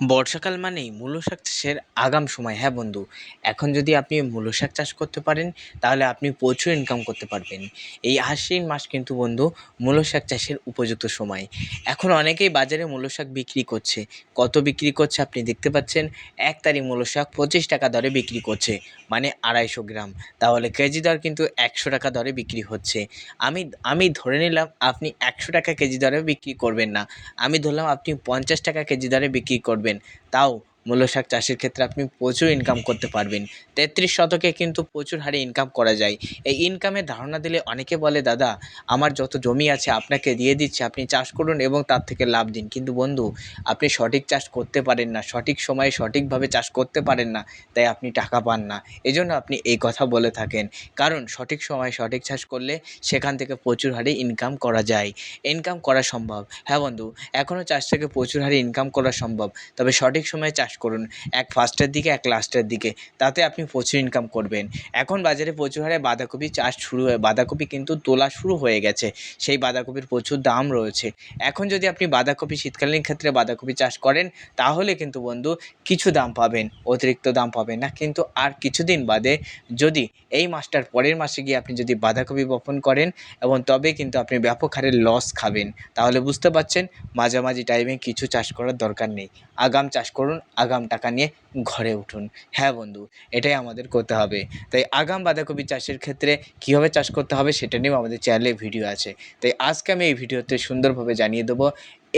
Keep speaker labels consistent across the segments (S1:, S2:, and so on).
S1: বর্ষাকাল মানেই মূলো শাক চাষের আগাম সময় হ্যাঁ বন্ধু? এখন যদি আপনি মূলো শাক চাষ করতে পারেন, তাহলে আপনি প্রচুর ইনকাম করতে পারবেন। এই আশ্বিন মাস কিন্তু বন্ধু, মূলো শাক চাষের উপযুক্ত সময়। এখন অনেকেই বাজারে মূলো শাক বিক্রি করছে। কত বিক্রি করছে আপনি দেখতে পাচ্ছেন? এক তারি মূলো শাক পঁচিশ টাকা দরে বিক্রি করছে মানে আড়াইশো গ্রাম। তাহলে কেজি দর কিন্তু একশো টাকা দরে বিক্রি হচ্ছে। আমি আমি ধরে নিলাম আপনি একশো টাকা কেজি দরে বিক্রি করবেন না। আমি ধরলাম আপনি পঞ্চাশ টাকা কেজি দরে বিক্রি করবেন। তাও মূলো শাক চাষের ক্ষেত্রে আপনি প্রচুর ইনকাম করতে পারবেন। তেত্রিশ শতকে কিন্তু প্রচুর হারে ইনকাম করা যায়। এই ইনকামের ধারণা দিলে অনেকে বলে, দাদা, আমার যত জমি আছে আপনাকে দিয়ে দিচ্ছি, আপনি চাষ করুন এবং তার থেকে লাভ দিন। কিন্তু বন্ধু, আপনি সঠিক চাষ করতে পারেন না, সঠিক সময়ে সঠিকভাবে চাষ করতে পারেন না, তাই আপনি টাকা পান না। এজন্য আপনি এই কথা বলে থাকেন। কারণ, সঠিক সময়ে সঠিক চাষ করলে সেখান থেকে প্রচুর হারে ইনকাম করা যায়। ইনকাম করা সম্ভব। হ্যাঁ বন্ধু এখনও চাষ থেকে প্রচুর হারে ইনকাম করা সম্ভব। তবে সঠিক সময়ে চাষ করুন, এক ফার্স্টের দিকে, এক লাস্টের দিকে। তাতে আপনি প্রচুর ইনকাম করবেন। এখন বাজারে প্রচুর হারে বাঁধাকপি চাষ শুরু হয়ে, বাঁধাকপি কিন্তু তোলা শুরু হয়ে গেছে। সেই বাঁধাকপির প্রচুর দাম রয়েছে। এখন যদি আপনি বাঁধাকপি শীতকালীন ক্ষেত্রে বাঁধাকপি চাষ করেন, তাহলে কিন্তু বন্ধু কিছু দাম পাবেন, অতিরিক্ত দাম পাবেন না। কিন্তু আর কিছুদিন বাদে যদি এই মাসটার পরের মাসে গিয়ে আপনি যদি বাঁধাকপি বপন করেন, এবং তবে কিন্তু আপনি ব্যাপক হারে লস খাবেন, তাহলে বুঝতে পারছেন, মাঝামাঝি টাইমে কিছু চাষ করার দরকার নেই। আগাম চাষ করুন আগাম টাকা নিয়ে ঘরে উঠুন। হ্যাঁ বন্ধু, এটাই আমাদের করতে হবে। তাই আগাম বাঁধাকপি চাষের ক্ষেত্রে কীভাবে চাষ করতে হবে সেটা নিয়েও আমাদের চ্যানেলে ভিডিও আছে। তাই আজকে আমি এই ভিডিওতে সুন্দরভাবে জানিয়ে দেবো,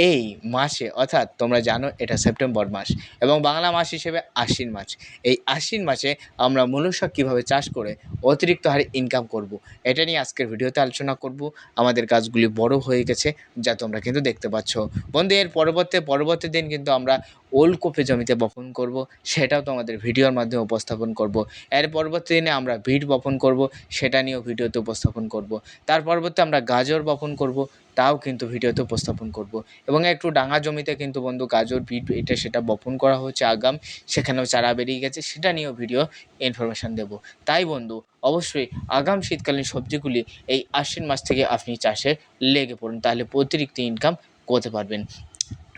S1: এই মাসে অর্থাৎ তোমরা জানো এটা সেপ্টেম্বর মাস এবং বাংলা মাস হিসেবে আশ্বিন মাস। এই আশ্বিন মাসে আমরা মূলো শাক কীভাবে চাষ করে অতিরিক্ত হারে ইনকাম করব। এটা নিয়ে আজকের ভিডিওতে আলোচনা করব। আমাদের গাছগুলি বড় হয়ে গেছে যা তোমরা কিন্তু দেখতে পাচ্ছ। বন্ধু, এর পরবর্তী পরবর্তী দিন কিন্তু আমরা ওলকপি জমিতে বপন করব, সেটাও তোমাদের ভিডিওর মাধ্যমে উপস্থাপন করব। এর পরবর্তী দিনে আমরা বিট বপন করব, সেটা নিয়েও ভিডিওতে উপস্থাপন করব। তার পরবর্তী আমরা গাজর বপন করব, তাও কিন্তু ভিডিওতে উপস্থাপন করব। এবং একটু ডাঙা জমিতে কিন্তু বন্ধু গাজর, বিট, এটা সেটা বপন করা হচ্ছে আগাম, সেখানেও চারা বেরিয়ে গেছে, সেটা নিয়েও ভিডিও ইনফরমেশান দেব। তাই বন্ধু, অবশ্যই আগাম শীতকালীন সবজিগুলি এই আশ্বিন মাস থেকে আপনি চাষে লেগে পড়ুন, তাহলে অতিরিক্ত ইনকাম করতে পারবেন।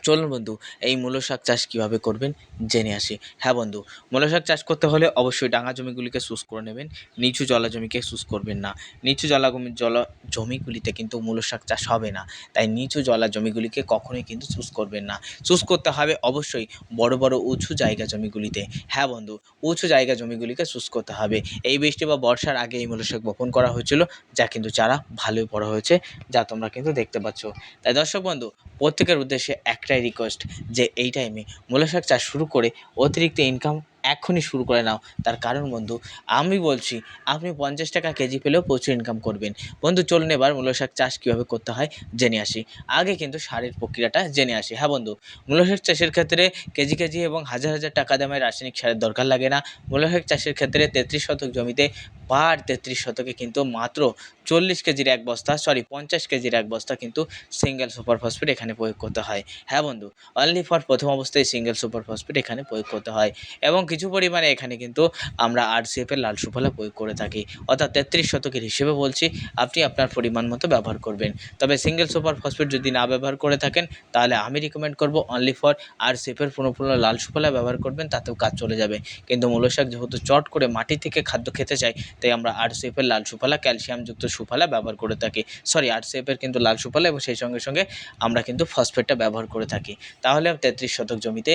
S1: চলুন বন্ধু, এই মূলো শাক চাষ কীভাবে করবেন জেনে আসি। হ্যাঁ বন্ধু, মূলো শাক চাষ করতে হলে অবশ্যই ডাঙা জমিগুলিকে শুষ করে নেবেন, নিচু জলা জমিকে শুষ করবেন না। নিচু জলা জলা জমিগুলিতে কিন্তু মূলো শাক চাষ হবে না, তাই নিচু জলা জমিগুলিকে কখনোই কিন্তু শুষ করবেন না। শুষ করতে হবে অবশ্যই বড় বড়, উঁচু জায়গা জমিগুলিতে। হ্যাঁ বন্ধু, উঁচু জায়গা জমিগুলিকে শুষ করতে হবে। এই বৃষ্টি বা বর্ষার আগে এই মূলো শাক বপন করা হয়েছিল, যা কিন্তু চারা ভালোই বড় হয়েছে, যা তোমরা কিন্তু দেখতে পাচ্ছ। তাই দর্শক বন্ধু প্রত্যেকের উদ্দেশ্যে একটাই রিকোয়েস্ট যে এই টাইমে মূলা শাক চাষ শুরু করে অতিরিক্ত ইনকাম এখনই শুরু করে নাও। তার কারণ বন্ধু, আমি বলছি আপনি পঞ্চাশ টাকা কেজি পেলেও প্রচুর ইনকাম করবেন। বন্ধু, চলুন এবার মূলো শাক চাষ কীভাবে করতে হয় জেনে আসি। আগে কিন্তু সারের প্রক্রিয়াটা জেনে আসি। হ্যাঁ বন্ধু, মূলো শাক চাষের ক্ষেত্রে কেজি কেজি এবং হাজার হাজার টাকা দামের রাসায়নিক সারের দরকার লাগে না। মূলো শাক চাষের ক্ষেত্রে তেত্রিশ শতক জমিতে পার তেত্রিশ শতকে কিন্তু মাত্র চল্লিশ কেজির এক বস্তা সরি পঞ্চাশ কেজির এক বস্তা কিন্তু সিঙ্গেল সুপার ফসফেট এখানে প্রয়োগ করতে হয়। হ্যাঁ বন্ধু অনলি ফর প্রথম অবস্থায় সিঙ্গেল সুপার ফসফেট এখানে প্রয়োগ করতে হয় এবং কিছু পরিমাণে এখানে কিন্তু আমরা আর সিএফের লাল সুফলা প্রয়োগ করে থাকি। অর্থাৎ তেত্রিশ শতকের হিসেবে বলছি, আপনি আপনার পরিমাণ মতো ব্যবহার করবেন। তবে সিঙ্গেল সুপার ফসফেট যদি না ব্যবহার করে থাকেন, তাহলে আমি রিকমেন্ড করব অনলি ফর আর সিএফের পুরোপুরো লাল সুফলা ব্যবহার করবেন, তাতেও কাজ চলে যাবে। কিন্তু মূল শাক যেহেতু চট করে মাটি থেকে খাদ্য খেতে চাই তাই আমরা আর সিএফের লাল সুফলা ক্যালসিয়ামযুক্ত সুফলা ব্যবহার করে থাকি। সরি আর সিএফের কিন্তু লাল সুফলা এবং সেই সঙ্গে সঙ্গে আমরা কিন্তু ফসফেটটা ব্যবহার করে থাকি। তাহলে তেত্রিশ শতক জমিতে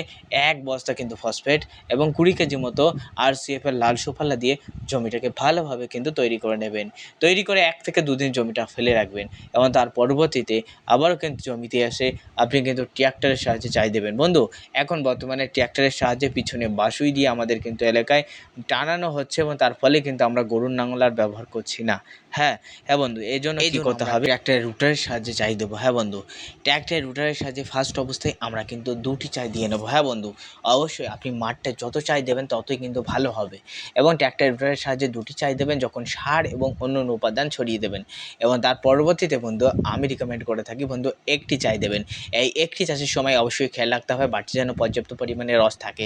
S1: এক বস্তা কিন্তু ফসফেট এবং কুড়ি কেজি মতো আর সিএফের লাল সুফলা দিয়ে জমিটাকে ভালোভাবে কিন্তু তৈরি করে নেবেন। তৈরি করে এক থেকে দুদিন জমিটা ফেলে রাখবেন এবং তার পরবর্তীতে আবারও কিন্তু জমিতে এসে আপনি কিন্তু ট্র্যাক্টরের সাহায্যে চাই দেবেন। বন্ধু, এখন বর্তমানে ট্র্যাক্টরের সাহায্যে পিছনে বাসুই দিয়ে আমাদের কিন্তু এলাকায় টানানো হচ্ছে এবং তার ফলে কিন্তু আমরা গরুর নাঙল আর ব্যবহার করছি না। হ্যাঁ হ্যাঁ বন্ধু এই জন্য কী করতে হবে? ট্র্যাক্টরের রুটারের সাহায্যে চাই দেবো। হ্যাঁ বন্ধু ট্র্যাক্টরের রুটারের সাহায্যে ফার্স্ট অবস্থায় আমরা কিন্তু দুটি চাই দিয়ে নেব। হ্যাঁ বন্ধু অবশ্যই আপনি মাঠটা যত চাই চাই দেবেন ততই কিন্তু ভালো হবে। এবং ট্র্যাক্টর রুটারের সাহায্যে দুটি চাই দেবেন যখন সার এবং অন্য অন্য উপাদান ছড়িয়ে দেবেন। এবং তার পরবর্তীতে বন্ধু আমি রিকমেন্ড করে থাকি বন্ধু একটি চাই দেবেন। এই একটি চাষের সময় অবশ্যই খেয়াল রাখতে হবে বাড়তি যেন পর্যাপ্ত পরিমাণে রস থাকে।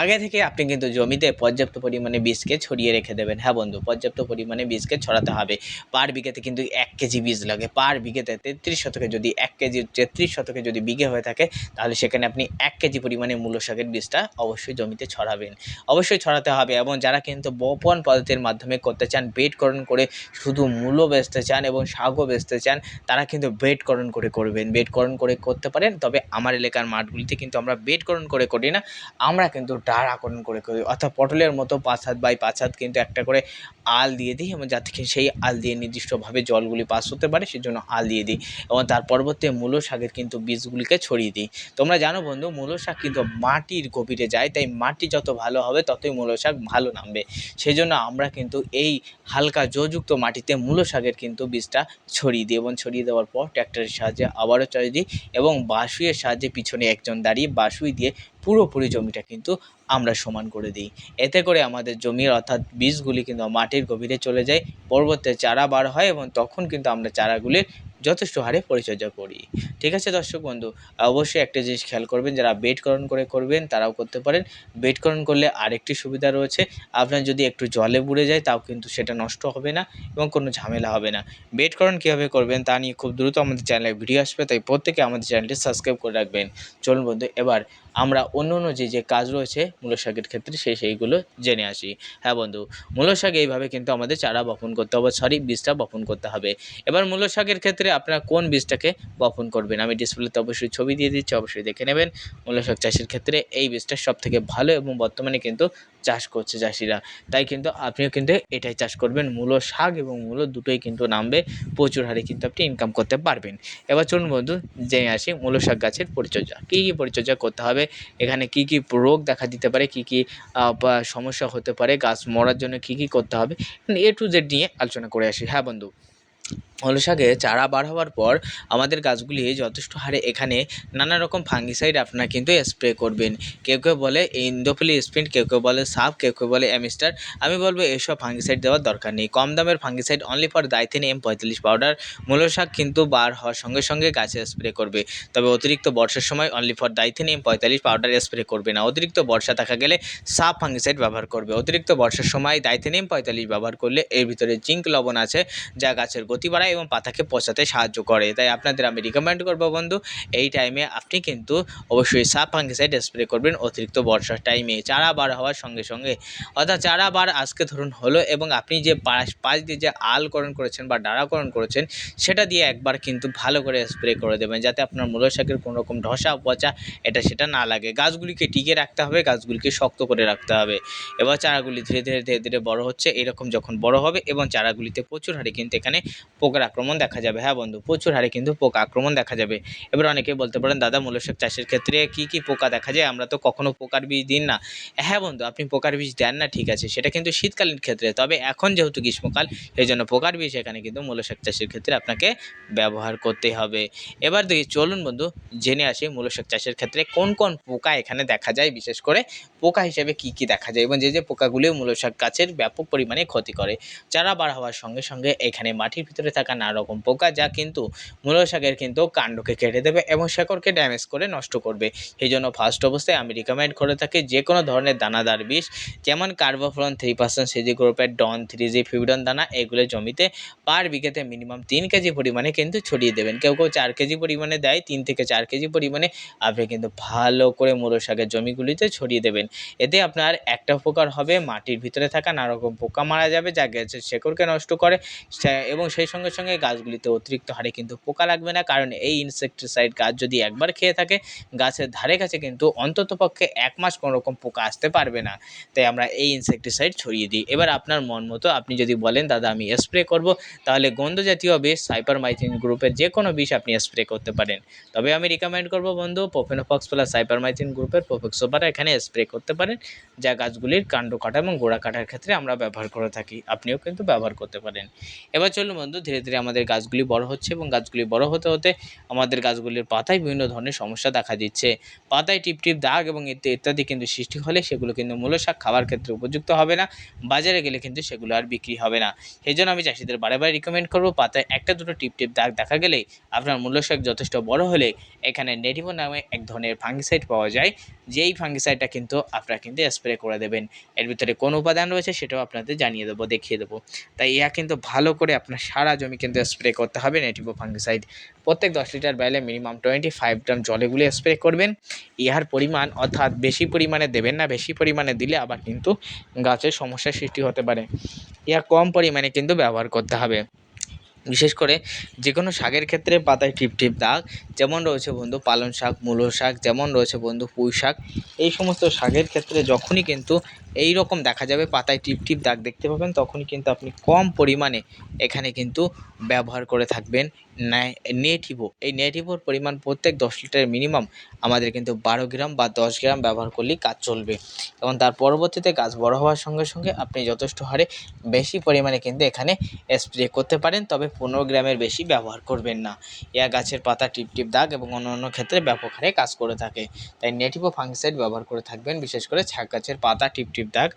S1: আগে থেকে আপনি কিন্তু জমিতে পর্যাপ্ত পরিমাণে বীজকে ছড়িয়ে রেখে দেবেন। হ্যাঁ বন্ধু পর্যাপ্ত পরিমাণে বীজকে ছড়াতে হবে। পার বিঘেতে কিন্তু এক কেজি বীজ লাগে। পার বিঘেতে তেত্রিশ শতকে যদি এক কেজি, তেত্রিশ শতকে যদি বিঘে হয়ে থাকে, তাহলে সেখানে আপনি এক কেজি পরিমাণে মূলো শাকের বীজটা অবশ্যই জমিতে ছড়াবেন। অবশ্যই ছড়াতে হবে এবং যারা কিন্তু বপন পদ্ধতির মাধ্যমে করতে চান বেডকরণ করে শুধু মূলো বেচতে চান এবং শাকও বেচতে চান, তারা কিন্তু বেডকরণ করে করবেন। বেডকরণ করে করতে পারেন, তবে আমার এলাকার মাঠগুলিতে কিন্তু আমরা বেডকরণ করে করি না। আমরা কিন্তু ডাড়াকরণ করে করি, অর্থাৎ পটলের মতো পাঁচ হাত বাই পাঁচ হাত কিন্তু একটা করে আল দিয়ে দিই এবং যাতে সেই আল দিয়ে নির্দিষ্টভাবে জলগুলি পাস হতে পারে, সেজন্য আল দিয়ে দিই এবং তার পরবর্তী মূলো শাকের কিন্তু বীজগুলিকে ছড়িয়ে দিই। তোমরা জানো বন্ধু, মূলো শাক কিন্তু মাটির গভীরে যায়, তাই মাটি যত ভালো হবে ততই মূলো শাক ভালো নামবে। সেই জন্য আমরা কিন্তু এই হালকা জোযুক্ত মাটিতে মূলো শাকের কিন্তু বীজটা ছড়িয়ে দিই এবং ছড়িয়ে দেওয়ার পর ট্র্যাক্টরের সাহায্যে আবারও ছড়িয়ে দিই এবং বাসুইয়ের সাহায্যে পিছনে একজন দাঁড়িয়ে বাসুই দিয়ে পুরোপুরি জমিটা কিন্তু আমরা সমান করে দিই। এতে করে আমাদের জমির অর্থাৎ বীজগুলি কিন্তু মাটির গভীরে চলে যায় পরবর্তীতে চারা বার হয় এবং তখন কিন্তু আমরা চারাগুলির যথেষ্ট হারে পরিচর্যা করি। ঠিক আছে দর্শক বন্ধু? অবশ্যই একটা জিনিস খেয়াল করবেন, যারা বেডকরণ করে করবেন, তারাও করতে পারেন। বেডকরণ করলে আরেকটি সুবিধা রয়েছে, আপনার যদি একটু জলে বুড়ে যায়, তাও কিন্তু সেটা নষ্ট হবে না এবং কোনো ঝামেলা হবে না। বেডকরণ কীভাবে করবেন, তা নিয়ে খুব দ্রুত আমাদের চ্যানেলে ভিডিও আসবে, তাই প্রত্যেকে আমাদের চ্যানেলটি সাবস্ক্রাইব করে রাখবেন। চলুন বন্ধু, এবার আমরা অন্য অন্য যে যে কাজ রয়েছে মূলো শাকের ক্ষেত্রে, সেই, সেইগুলো জেনে আসি। হ্যাঁ বন্ধু মূলো শাক এইভাবে কিন্তু আমাদের চারা বপন করতে হবে, সরি বীজটা বপন করতে হবে। এবার মূলো শাকের ক্ষেত্রে আপনারা কোন বীজটাকে বপন করবেন? আমি ডিসপ্লেতে অবশ্যই ছবি দিয়ে দিচ্ছি, অবশ্যই দেখে নেবেন। মূলো শাক চাষের ক্ষেত্রে এই বীজটা সব থেকে ভালো এবং বর্তমানে কিন্তু চাষ করছে চাষিরা। তাই কিন্তু আপনিও কিন্তু এটাই চাষ করবেন। মূলো শাক এবং মূলো দুটোই কিন্তু নামবে। প্রচুর হারে কিন্তু আপনি ইনকাম করতে পারবেন। এবার চলুন বন্ধু, জেনে আসি মূলো শাক গাছের পরিচর্যা। কী কী পরিচর্যা করতে হবে? এখানে কি কি রোগ দেখা দিতে পারে? কি কি সমস্যা হতে পারে? গাছ মরার জন্য কি কি করতে হবে? এ টু জেড নিয়ে আলোচনা করে আসি। হ্যাঁ বন্ধু। হলো শাকে চারা বার হওয়ার পর আমাদের গাছগুলি যথেষ্ট হারে এখানে নানা রকম ফাঙ্গিসাইড আপনারা কিন্তু স্প্রে করবেন। কেউ কেউ বলে ইন্দোফিলি স্প্রিন্ট কেউ কেউ বলে সাপ কেউ কেউ বলে অ্যামিস্টার আমি বলব এসব ফাঙ্গিসাইড দেওয়ার দরকার নেই। কম দামের fungicide only for Dithane M পঁয়তাল্লিশ পাউডার মূল শাক কিন্তু বার হওয়ার সঙ্গে সঙ্গে গাছে স্প্রে করবে। তবে অতিরিক্ত বর্ষার সময় অনলি ফর দাইথেন এম পঁয়তাল্লিশ পাউডার স্প্রে করবে না। অতিরিক্ত বর্ষা দেখা গেলে সাপ ফাঙ্গিসাইড ব্যবহার করবে। অতিরিক্ত বর্ষার সময় দাইথেন এম পঁয়তাল্লিশ ব্যবহার করলে এর ভিতরে জিঙ্ক লবণ আছে, যা গাছের গতি বাড়ায় এবং পাতাকে পচাতে সাহায্য করে। তাই আপনাদের আমি রিকমেন্ড করব বন্ধু, এই টাইমে আপনি কিন্তু অবশ্যই সাপ ফাঙ্গিসাইড স্প্রে করবেন অতিরিক্ত বর্ষার টাইমে চারা বার হওয়ার সঙ্গে সঙ্গে, অর্থাৎ চারা বার আজকে ধরুন হলো এবং আপনি যে পাশ পাশ দিয়ে যে আলকরণ করেছেন বা ডাড়াকরণ করেছেন, সেটা দিয়ে একবার কিন্তু ভালো করে স্প্রে করে দেবেন যাতে আপনার মূল শাকের কোনো রকম ধসা, পচা এটা সেটা না লাগে। গাছগুলিকে টিকে রাখতে হবে, গাছগুলিকে শক্ত করে রাখতে হবে। এবার চারাগুলি ধীরে ধীরে ধীরে ধীরে বড় হচ্ছে, এরকম যখন বড় হবে এবং চারাগুলিতে প্রচুর হারে কিন্তু এখানে পোকার আক্রমণ দেখা যাবে। হ্যাঁ বন্ধু, প্রচুর হারে কিন্তু পোকা আক্রমণ দেখা যাবে। এবার অনেকে বলতে পারেন, দাদা মূলো শাক চাষের ক্ষেত্রে কি কি পোকা দেখা যায়? আমরা তো কখনো পোকার বীজ দিন না। হ্যাঁ বন্ধু, আপনি পোকার বীজ দেন না, ঠিক আছে। সেটা কিন্তু শীতকালীন ক্ষেত্রে। তবে এখন যেহেতু গ্রীষ্মকাল, সেই জন্য পোকার বীজ এখানে কিন্তু মূলো শাক চাষের ক্ষেত্রে আপনাকে ব্যবহার করতে হবে। এবার দেখি, চলুন বন্ধু, জেনে আসি মূলো শাক চাষের ক্ষেত্রে কোন কোন পোকা এখানে দেখা যায়? বিশেষ করে পোকা হিসেবে কি কি দেখা যায়? এবং যে যে পোকাগুলিও মূলো শাক গাছের ব্যাপক পরিমাণে ক্ষতি করে। চারা বার হওয়ার সঙ্গে সঙ্গে এখানে মাটির ভিতরে থাকা নানা রকম পোকা যা কিন্তু মূলো শাকের কিন্তু কাণ্ডকে কেটে দেবে এবং শেকড়কে ড্যামেজ করে নষ্ট করবে। সেই জন্য ফার্স্ট অবস্থায় আমি রিকমেন্ড করে থাকি যে কোনো ধরনের দানাদার বিষ, যেমন কার্বোফ্লন থ্রি পার্সেন্ট সিজি গ্রুপের ডন থ্রি জি ফিউডন দানা, এগুলো জমিতে পার বিঘেতে মিনিমাম তিন কেজি পরিমাণে কিন্তু ছড়িয়ে দেবেন। কেউ কেউ চার কেজি পরিমাণে দেয়, তিন থেকে চার কেজি পরিমাণে আপনি কিন্তু ভালো করে মূলো শাকের জমিগুলিতে ছড়িয়ে দেবেন। এতে আপনার একটা উপকার হবে, মাটির ভিতরে থাকা নানা রকম পোকা মারা যাবে, যা গাছের শেকড়কে নষ্ট করে এবং সেই সঙ্গে সঙ্গে গাছগুলিতে অতিরিক্ত হারে কিন্তু পোকা লাগবে না। কারণ এই ইনসেকটিসাইড গাছ যদি একবার খেয়ে থাকে, গাছের ধারে কাছে কিন্তু অন্তত পক্ষে এক মাস কোনো রকম পোকা আসতে পারবে না। তাই আমরা এই ইনসেকটিসাইড ছড়িয়ে দিই। এবার আপনার মন মতো আপনি যদি বলেন, দাদা, আমি স্প্রে করব। তাহলে গন্ধ জাতীয় বিষ সাইপারমাইথিন গ্রুপের যে কোনো বিষ আপনি স্প্রে করতে পারেন। তবে আমি রিকমেন্ড করব বন্ধু প্রোফেনোফক্স প্লাস সাইপারমাইথিন গ্রুপের প্রোফেক্সোপারা এখানে স্প্রে করতে পারেন, যা গাছগুলির কাণ্ড কাটা এবং গোড়া কাটার ক্ষেত্রে আমরা ব্যবহার করে থাকি। আপনিও কিন্তু ব্যবহার করতে পারেন। এবার চলুন বন্ধু, ধীরে ধীরে ধীরে আমাদের গাছগুলি বড় হচ্ছে এবং গাছগুলি বড় হতে হতে আমাদের গাছগুলির পাতায় বিভিন্ন ধরনের সমস্যা দেখা দিচ্ছে। পাতায় টিপ টিপ দাগ এবং ইত্যাদি কিন্তু সৃষ্টি হলে সেগুলো কিন্তু মূল শাক খাবার ক্ষেত্রে উপযুক্ত হবে না, বাজারে গেলে কিন্তু সেগুলো আর বিক্রি হবে না। সেই জন্য আমি চাষিদের বারে বারে রিকমেন্ড করব, পাতায় একটা দুটো টিপ টিপ দাগ দেখা গেলেই আপনার মূল্য শাক যথেষ্ট বড় হলে এখানে নেটিভো নামে এক ধরনের ফাঙ্গিসাইড পাওয়া যায়। যেই ফাঙ্গিসাইডটা কিন্তু আপনারা কিন্তু স্প্রে করে দেবেন। এর ভিতরে কোন উপাদান রয়েছে সেটাও আপনাদের জানিয়ে দেবো, দেখিয়ে দেবো। তাই ইয়া কিন্তু ভালো করে আপনার সারা জমি কিন্তু স্প্রে করতে হবে নেটিভো ফাঙ্গিসাইড প্রত্যেক দশ লিটার বেলে মিনিমাম টোয়েন্টি ফাইভ গ্রাম জলে গুলে স্প্রে করবেন। ইহার পরিমাণ অর্থাৎ বেশি পরিমাণে দেবেন না, বেশি পরিমাণে দিলে আবার কিন্তু গাছের সমস্যার সৃষ্টি হতে পারে। ইহা কম পরিমাণে কিন্তু ব্যবহার করতে হবে। বিশেষ করে যে কোনো শাকের ক্ষেত্রে পাতায় টিপ টিপ দাগ, যেমন রয়েছে বন্ধু পালং শাক, মূলো শাক, যেমন রয়েছে বন্ধু পুঁই শাক, এই সমস্ত শাকের ক্ষেত্রে যখনই কিন্তু এই রকম দেখা যাবে, পাতায় টিপ টিপ দাগ দেখতে পাবেন, তখনই কিন্তু আপনি কম পরিমাণে এখানে কিন্তু ব্যবহার করে থাকবেন নেটিভো। এই নেটিভোর পরিমাণ প্রত্যেক দশ লিটারের মিনিমাম আমাদের কিন্তু বারো গ্রাম বা দশ গ্রাম ব্যবহার করলেই কাজ চলবে। এবং তার পরবর্তীতে গাছ বড় হওয়ার সঙ্গে সঙ্গে আপনি যথেষ্ট হারে বেশি পরিমাণে কিন্তু এখানে স্প্রে করতে পারেন, তবে পনেরো গ্রামের বেশি ব্যবহার করবেন না। ইয়া গাছের পাতা টিপ টিপ দাগ এবং অন্যান্য ক্ষেত্রে ব্যাপক হারে কাজ করে থাকে। তাই নেটিভো ফাঙ্গিসাইড ব্যবহার করে থাকবেন, বিশেষ করে শাক গাছের পাতা টিপ টিপ দাগ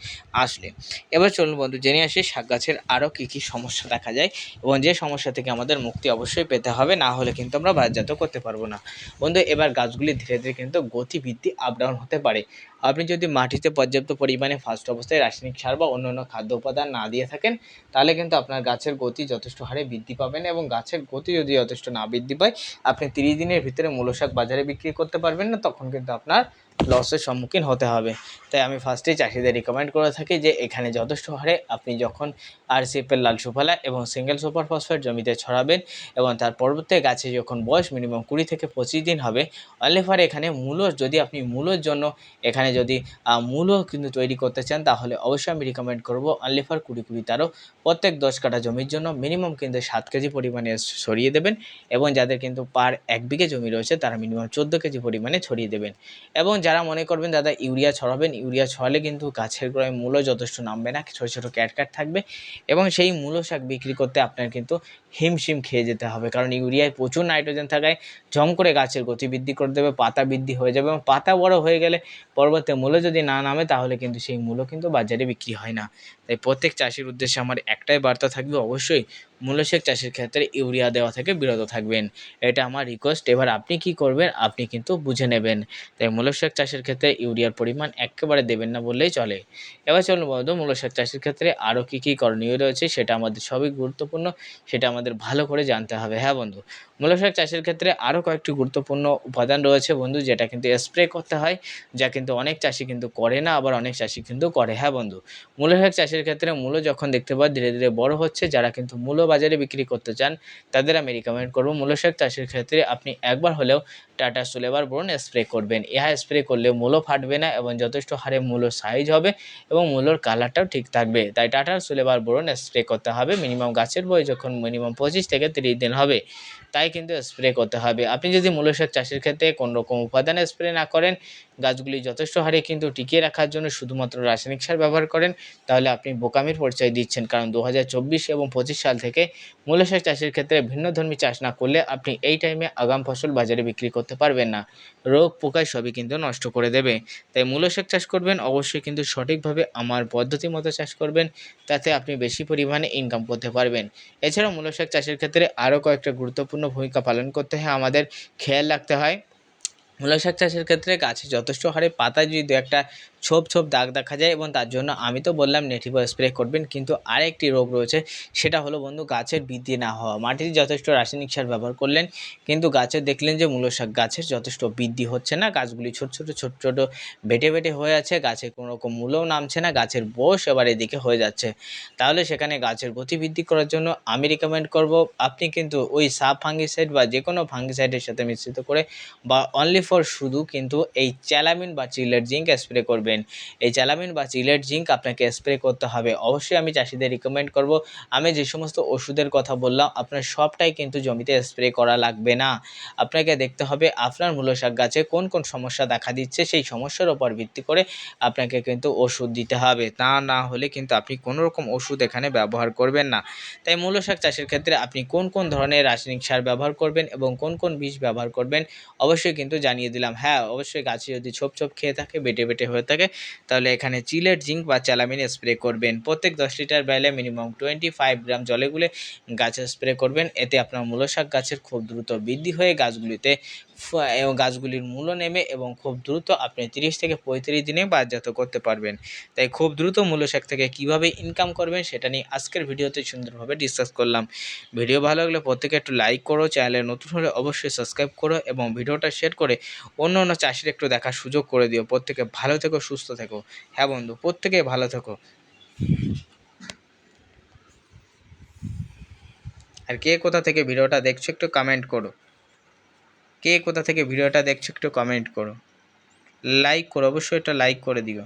S1: আসলে। এবার চলুন বন্ধু, জেনে আসি শাক গাছের আরও কী কী সমস্যা দেখা যায় এবং যে সমস্যা থেকে আমাদের মুক্তি অবশ্যই পেতে হবে, না হলে কিন্তু আমরা বাজারজাত করতে পারব না। বন্ধু, এবার গাছগুলি ধীরে ধীরে কিন্তু গতিবৃদ্ধি আপ ডাউন হতে পারে। আপনি যদি মাটিতে পর্যাপ্ত পরিমাণে ফার্স্ট অবস্থায় রাসায়নিক সার বা অন্য খাদ্য উপাদান না দিয়ে থাকেন, তাহলে কিন্তু আপনার গাছের গতি যথেষ্ট হারে বৃদ্ধি পাবেন এবং গাছের গতি যদি যথেষ্ট না বৃদ্ধি পায়, আপনি তিরিশ দিনের ভিতরে মূলো শাক বাজারে বিক্রি করতে পারবেন না, তখন কিন্তু আপনার লসের সম্মুখীন হতে হবে। তাই আমি ফার্স্টেই চাষিদের রিকমেন্ড করে থাকি যে, এখানে যথেষ্ট হারে আপনি যখন আর আরসিএফের লাল সুফলা এবং সিঙ্গেল সুপার ফসফেট জমিতে ছড়াবেন এবং তার পরবর্তী গাছে যখন বয়স মিনিমাম কুড়ি থেকে পঁচিশ দিন হবে অনলিফার এখানে মূলো যদি আপনি মূলোর জন্য এখানে যদি মূলও কিন্তু তৈরি করতে চান, তাহলে অবশ্যই আমি রিকমেন্ড করব আনলিফার কুড়ি কুড়ি তারও প্রত্যেক দশ কাঠা জমির জন্য মিনিমাম কিন্তু সাত কেজি পরিমাণে ছড়িয়ে দেবেন এবং যাদের কিন্তু পার এক বিঘে জমি রয়েছে, তারা মিনিমাম চোদ্দ কেজি পরিমাণে ছড়িয়ে দেবেন। এবং যারা মনে করবেন দাদা ইউরিয়া ছড়াবেন, ইউরিয়া ছড়ালে কিন্তু গাছের গোড়ায় মূল্য যথেষ্ট নামবে না, ছোটো ছোটো, ক্যাট ক্যাট থাকবে এবং সেই মূলো শাক বিক্রি করতে আপনার কিন্তু হিমশিম খেয়ে যেতে হবে। কারণ ইউরিয়ায় প্রচুর নাইট্রোজেন থাকায় ঝম করে গাছের গতি বৃদ্ধি করে দেবে, পাতা বৃদ্ধি হয়ে যাবে এবং পাতা বড় হয়ে গেলে পরবর্তী মূল্য যদি না নামে তাহলে কিন্তু সেই মূল্য কিন্তু বাজারে বিক্রি হয় না। তাই প্রত্যেক চাষির উদ্দেশ্যে আমার একটাই বার্তা থাকবে, অবশ্যই মূল্যশেক চাষের ক্ষেত্রে ইউরিয়া দেওয়া থেকে বিরত থাকবেন। এটা আমার রিকোয়েস্ট এবার আপনি কি করবেন আপনি কিন্তু বুঝে নেবেন। তাই মূল্যশেক চাষের ক্ষেত্রে ইউরিয়ার পরিমাণ একেবারে দেবেন না বললেই চলে। এবার চলুন বন্ধু মূল্যশেক চাষের ক্ষেত্রে আরও কী কী করণীয় রয়েছে সেটা আমাদের সবই গুরুত্বপূর্ণ, সেটা আমাদের ভালো করে জানতে হবে। হ্যাঁ বন্ধু? মূলো শাক চাষের ক্ষেত্রে আরও কয়েকটি গুরুত্বপূর্ণ উপাদান রয়েছে বন্ধু, যেটা কিন্তু স্প্রে করতে হয়, যা কিন্তু অনেক চাষি কিন্তু করে না, আবার অনেক চাষি কিন্তু করে। হ্যাঁ বন্ধু? মূলো শাক চাষের ক্ষেত্রে মূলো যখন দেখতে পাওয়া ধীরে ধীরে বড় হচ্ছে, যারা কিন্তু মূলো বাজারে বিক্রি করতে চান, তাদের আমি রিকমেন্ড করব মূলো শাক চাষের ক্ষেত্রে আপনি একবার হলেও টাটা সুলেবার বোরন স্প্রে করবেন। ইহা স্প্রে করলে মূলো ফাটবে না এবং যথেষ্ট হারে মূলো সাইজ হবে এবং মূলোর কালারটাও ঠিক থাকবে। তাই টাটার সুলেবার বোরন স্প্রে করতে হবে। মিনিমাম গাছের বয়স যখন মিনিমাম পঁচিশ থেকে তিরিশ দিন হবে। তাই কিন্তু স্প্রে করতে হবে। আপনি যদি মূলো শাক চাষের ক্ষেত্রে কোনো রকম উপাদান স্প্রে না করেন, গাছগুলি যথেষ্ট হারে কিন্তু টিকিয়ে রাখার জন্য শুধুমাত্র রাসায়নিক সার ব্যবহার করেন, তাহলে আপনি বোকামির পরিচয় দিচ্ছেন। কারণ দু হাজার চব্বিশ এবং পঁচিশ সাল থেকে মূলো শাক চাষের ক্ষেত্রে ভিন্নধর্মী চাষ না করলে আপনি এই টাইমে আগাম ফসল বাজারে বিক্রি করতে পারবেন না। রোগ পোকায় সবই কিন্তু নষ্ট করে দেবে। তাই মূলো শাক চাষ করবেন, অবশ্যই কিন্তু সঠিকভাবে আমার পদ্ধতি মতো চাষ করবেন, তাতে আপনি বেশি পরিমাণে ইনকাম করতে পারবেন। এছাড়াও মূলো শাক চাষের ক্ষেত্রে আরও কয়েকটা গুরুত্বপূর্ণ ভূমিকা পালন করতে হয়। আমাদের খেয়াল রাখতে হয়। মূলো শাক চাষের ক্ষেত্রে গাছে যথেষ্ট হারে পাতায় যদি দু একটা ছোপ ছোপ দাগ দেখা যায় এবং তার জন্য আমি তো বললাম নেটিভো স্প্রে করবেন, কিন্তু আরেকটি রোগ রয়েছে, সেটা হলো বন্ধু গাছের বৃদ্ধি না হওয়া। মাটিতে যথেষ্ট রাসায়নিক সার ব্যবহার করলেন, কিন্তু গাছে দেখলেন যে মূল শাক গাছের যথেষ্ট বৃদ্ধি হচ্ছে না, গাছগুলি ছোট ছোট ছোট ছোট বেটে বেটে হয়ে আছে, গাছে কোনো রকম মূলও নামছে না, গাছের বয়স এবার এদিকে হয়ে যাচ্ছে। তাহলে সেখানে গাছের গতি বৃদ্ধি করার জন্য আমি রিকমেন্ড করব, আপনি কিন্তু ওই সাব ফাঙ্গিসাইড বা যে কোনো ফাঙ্গিসাইডের সাথে মিশ্রিত করে বা অনলি ফর শুধু কিন্তু এই চ্যালামিন বা চিলেট জিঙ্ক স্প্রে করবেন। এই চ্যালামিন বা চিলেট জিঙ্ক আপনাকে স্প্রে করতে হবে। অবশ্যই আমি চাষিদের রিকমেন্ড করব। আমি যে সমস্ত ওষুধের কথা বললাম, আপনার সবটাই কিন্তু জমিতে স্প্রে করা লাগবে না। আপনাকে দেখতে হবে আপনার মূলো শাক গাছে কোন কোন সমস্যা দেখা দিচ্ছে, সেই সমস্যার ওপর ভিত্তি করে আপনাকে কিন্তু ওষুধ দিতে হবে। তা না হলে কিন্তু আপনি কোনো রকম ওষুধ এখানে ব্যবহার করবেন না। তাই মূলো শাক চাষের ক্ষেত্রে আপনি কোন কোন ধরনের রাসায়নিক সার ব্যবহার করবেন এবং কোন কোন বীজ ব্যবহার করবেন, অবশ্যই কিন্তু জানিয়ে দিলাম হ্যাঁ অবশ্যই গাছে যদি ছোপ ছোপ খেয়ে থাকে, বেটে বেটে হয়ে থাকে, তাহলে এখানে চিলেট জিঙ্ক বা চ্যালামিন স্প্রে করবেন। প্রত্যেক দশ লিটার বেলে মিনিমাম টোয়েন্টি ফাইভ গ্রাম জলে গুলে গাছে স্প্রে করবেন। এতে আপনার মূলো শাক গাছের খুব দ্রুত বৃদ্ধি হয়ে গাছগুলিতে এবং গাছগুলির মূল্য নেমে এবং খুব দ্রুত আপনি তিরিশ থেকে পঁয়ত্রিশ দিনে বাজাত করতে পারবেন। তাই খুব দ্রুত মূল্য শাক থেকে কীভাবে ইনকাম করবেন সেটা নিয়ে আজকের ভিডিওতে সুন্দরভাবে ডিসকাস করলাম। ভিডিও ভালো লাগলে প্রত্যেকে একটু লাইক করো চ্যানেলে নতুন হলে অবশ্যই সাবস্ক্রাইব করো এবং ভিডিওটা শেয়ার করে অন্য অন্য চাষির একটু দেখার সুযোগ করে দিও। প্রত্যেকে ভালো থেকো, সুস্থ থেকো। হ্যাঁ বন্ধু, প্রত্যেকে ভালো থেকো। আর কে কোথা থেকে ভিডিওটা দেখছ একটু কমেন্ট করো। কে কোথা থেকে ভিডিওটা দেখছ একটু কমেন্ট করো। লাইক করো, অবশ্যই একটা লাইক করে দিও।